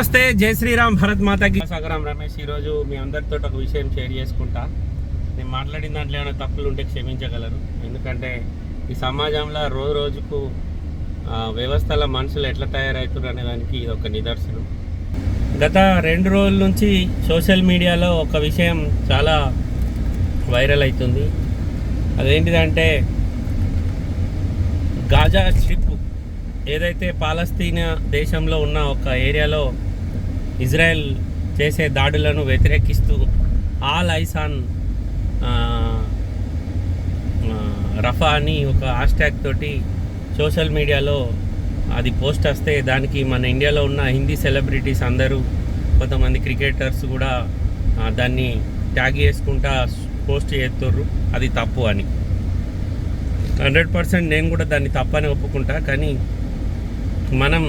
నమస్తే జై శ్రీరామ్ భరత్ మాతకి. సగరం రమేష్ ఈరోజు మీ అందరితో ఒక విషయం షేర్ చేసుకుంటా. నేను మాట్లాడిన దాంట్లో ఏమైనా తప్పులు ఉంటే క్షమించగలరు. ఎందుకంటే ఈ సమాజంలో రోజు రోజుకు వ్యవస్థల మనుషులు ఎట్లా తయారవుతున్నారు అనే దానికి ఇది ఒక నిదర్శనం. గత రెండు రోజుల నుంచి సోషల్ మీడియాలో ఒక విషయం చాలా వైరల్ అవుతుంది. అదేంటిదంటే గాజా స్ట్రిప్ ఏదైతే పాలస్తీనా దేశంలో ఉన్న ఒక ఏరియాలో ఇజ్రాయెల్ చేసే దాడులను వ్యతిరేకిస్తూ ఆల్ ఐసాన్ రఫా అని ఒక హ్యాష్ట్యాగ్ తోటి సోషల్ మీడియాలో అది పోస్ట్ వస్తే దానికి మన ఇండియాలో ఉన్న హిందీ సెలబ్రిటీస్ అందరూ కొంతమంది క్రికెటర్స్ కూడా దాన్ని ట్యాగ్ చేసుకుంటా పోస్ట్ చేస్తుర్రు. అది తప్పు అని. హండ్రెడ్ పర్సెంట్ నేను కూడా దాన్ని తప్పని ఒప్పుకుంటా. కానీ మనం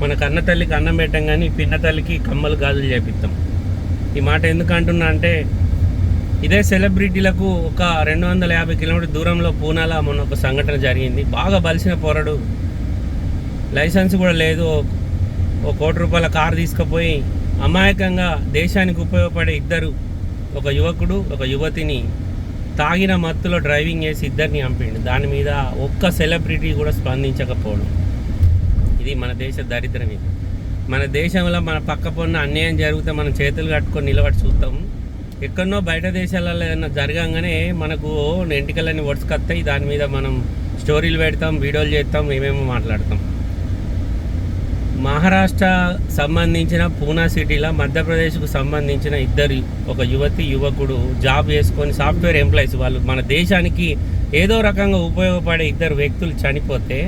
మన కన్న తల్లికి అన్నం పెట్టాం కానీ పిన్న తల్లికి కమ్మలు గాజులు చేపిస్తాం ఈ మాట ఎందుకు అంటున్నా అంటే ఇదే సెలబ్రిటీలకు ఒక రెండు వందల యాభై కిలోమీటర్ దూరంలో పూనాలో మొన్న ఒక సంఘటన జరిగింది. బాగా బలిసిన పోరడు. లైసెన్స్ కూడా లేదు. ఒక కోటి రూపాయల కారు తీసుకుపోయి అమాయకంగా దేశానికి ఉపయోగపడే ఇద్దరు ఒక యువకుడు ఒక యువతిని తాగిన మత్తులో డ్రైవింగ్ చేసి ఇద్దరిని చంపిండు. దాని మీద ఒక్క సెలబ్రిటీ కూడా స్పందించకపోవడం ఇది మన దేశ దరిద్రం ఇది మన దేశంలో మన పక్క పొన్న అన్యాయం జరిగితే మనం చేతులు కట్టుకొని నిలబడి చూస్తాం ఎక్కడనో బయట దేశాలలో ఏదైనా జరగంగానే మనకు ఎంటికలన్నీ ఒడుచుకొస్తాయి దాని మీద మనం స్టోరీలు పెడతాం వీడియోలు చేస్తాం ఏమేమో మాట్లాడతాం. మహారాష్ట్ర సంబంధించిన పూనా సిటీలో మధ్యప్రదేశ్కు సంబంధించిన ఇద్దరు ఒక యువతి యువకుడు జాబ్ చేసుకొని సాఫ్ట్వేర్ ఎంప్లాయీస్ వాళ్ళు మన దేశానికి ఏదో రకంగా ఉపయోగపడే ఇద్దరు వ్యక్తులు చనిపోతే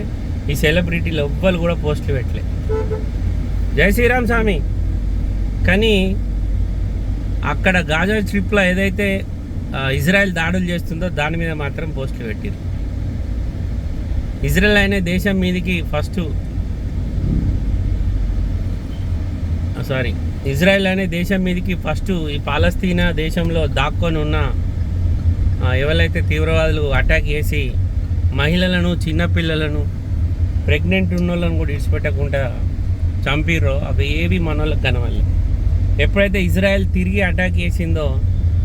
ఈ సెలబ్రిటీలు ఎవ్వరు కూడా పోస్టులు పెట్టలే. జై శ్రీరామ్ స్వామి. కానీ అక్కడ గాజా ట్రిప్లో ఏదైతే ఇజ్రాయెల్ దాడులు చేస్తుందో దాని మీద మాత్రం పోస్టులు పెట్టారు. ఇజ్రాయెల్ అనే దేశం మీదకి ఫస్ట్ సారీ ఇజ్రాయెల్ అనే దేశం మీదకి ఫస్ట్ ఈ పాలస్తీనా దేశంలో దాక్కొని ఉన్న ఎవరైతే తీవ్రవాదులు అటాక్ చేసి మహిళలను చిన్నపిల్లలను ప్రెగ్నెంట్ ఉన్న వాళ్ళని కూడా విడిచిపెట్టకుండా చంపిర్రో అవి ఏవి మన వాళ్ళకి కనవాలి ఎప్పుడైతే ఇజ్రాయెల్ తిరిగి అటాక్ చేసిందో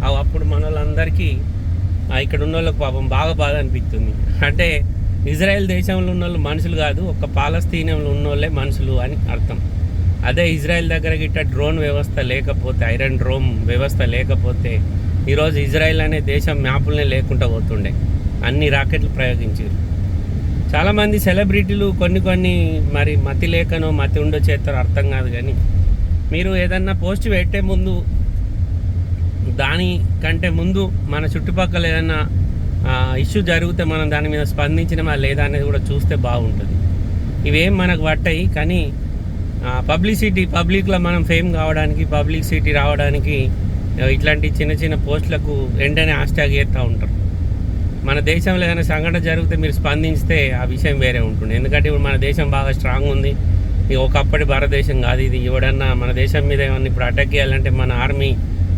అవి అప్పుడు మన వాళ్ళందరికీ ఇక్కడ ఉన్న వాళ్ళకి పాపం బాగా బాధ అనిపిస్తుంది. అంటే ఇజ్రాయెల్ దేశంలో ఉన్న వాళ్ళు మనుషులు కాదు ఒక పాలస్తీనంలో ఉన్న వాళ్ళే మనుషులు అని అర్థం. అదే ఇజ్రాయెల్ దగ్గర గిట్ట డ్రోన్ వ్యవస్థ లేకపోతే ఐరన్ డ్రోమ్ వ్యవస్థ లేకపోతే ఈరోజు ఇజ్రాయెల్ అనే దేశం మ్యాపులనే లేకుండా పోతుండే. అన్ని రాకెట్లు ప్రయోగించారు చాలామంది సెలబ్రిటీలు కొన్ని కొన్ని మరి మతి లేకనో మతి ఉండో చేస్తారో అర్థం కాదు కానీ మీరు ఏదన్నా పోస్ట్ పెట్టే ముందు దాని కంటే ముందు మన చుట్టుపక్కల ఏదైనా ఇష్యూ జరిగితే మనం దాని మీద స్పందించినమా లేదా అనేది కూడా చూస్తే బాగుంటుంది. ఇవేం మనకు పట్టాయి కానీ పబ్లిసిటీ పబ్లిక్లో మనం ఫేమ్ కావడానికి పబ్లిసిటీ రావడానికి ఇట్లాంటి చిన్న చిన్న పోస్టులకు వెంటనే హ్యాష్ట్యాగ్ చేస్తూ ఉంటారు. మన దేశంలో ఏదైనా సంఘటన జరిగితే మీరు స్పందిస్తే ఆ విషయం వేరే ఉంటుంది. ఎందుకంటే ఇప్పుడు మన దేశం బాగా స్ట్రాంగ్ ఉంది. ఇది ఒకప్పటి భారతదేశం కాదు ఇది. ఎవడన్నా మన దేశం మీద ఏమన్నా ఇప్పుడు అటాక్ చేయాలంటే మన ఆర్మీ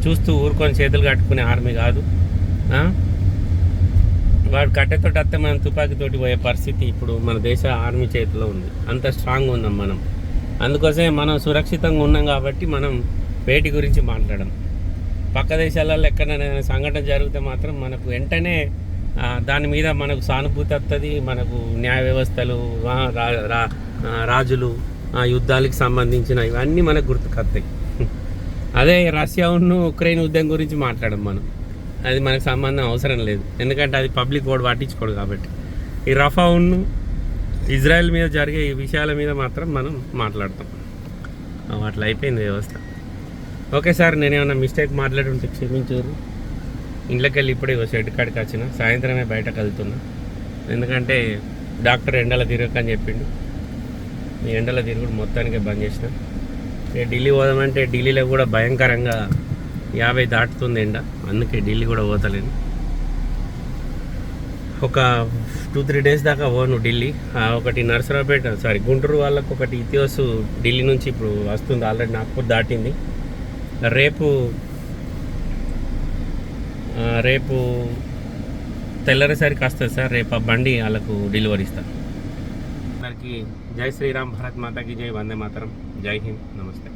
చూస్తూ ఊరుకొని చేతులు కట్టుకునే ఆర్మీ కాదు. వాడు కట్టెతోటి వస్తే మనం తుపాకీతోటి పోయే పరిస్థితి ఇప్పుడు మన దేశ ఆర్మీ చేతిలో ఉంది. అంత స్ట్రాంగ్ ఉన్నాం మనం. అందుకోసమే మనం సురక్షితంగా ఉన్నాం కాబట్టి మనం వేటి గురించి మాట్లాడడం పక్క దేశాలలో ఎక్కడైనా సంఘటన జరిగితే మాత్రం మనకు వెంటనే దాని మీద మనకు సానుభూతి వస్తుంది మనకు న్యాయ వ్యవస్థలు రాజులు ఆ, యుద్ధాలకు సంబంధించిన ఇవన్నీ మనకు గుర్తుకొస్తాయి అదే రష్యా ఉన్న ఉక్రెయిన్ యుద్ధం గురించి మాట్లాడడం మనం. అది మనకు సంబంధం అవసరం లేదు. ఎందుకంటే అది పబ్లిక్ కూడా పట్టించుకోడు కాబట్టి. ఈ రఫా ఉన్ను ఇజ్రాయెల్ మీద జరిగే ఈ విషయాల మీద మాత్రం మనం మాట్లాడతాం. అట్లా అయిపోయింది వ్యవస్థ. ఓకే సార్ నేను ఏమైనా మిస్టేక్ మాట్లాడుంటే క్షమించారు ఇంట్లోకి వెళ్ళి ఇప్పుడే షెడ్ కాడికి వచ్చిన. సాయంత్రమే బయటకు వెళ్తున్నా. ఎందుకంటే డాక్టర్ ఎండల తిరగకని చెప్పిండు. ఈ ఎండల తిరుగుడు మొత్తానికే బంద్ చేసిన. ఢిల్లీ పోదామంటే ఢిల్లీలో కూడా భయంకరంగా యాభై దాటుతుంది ఎండ. అందుకే ఢిల్లీ కూడా పోతలేను ఒక టూ త్రీ డేస్ దాకా పోను ఢిల్లీ. ఒకటి నరసరావుపేట సారీ గుంటూరు వాళ్ళకు ఒకటి ఇతిహాసు ఢిల్లీ నుంచి ఇప్పుడు వస్తుంది. ఆల్రెడీ నాగ్పూర్ దాటింది. రేపు రేపు తెల్లరిసరికి వస్తుంది సార్. రేపు ఆ బండి వాళ్ళకు డెలివరీ ఇస్తాను అందరికీ జై శ్రీరామ్. భారత్ మాతాకి జై. వందే మాతరం. జై హింద్. నమస్తే.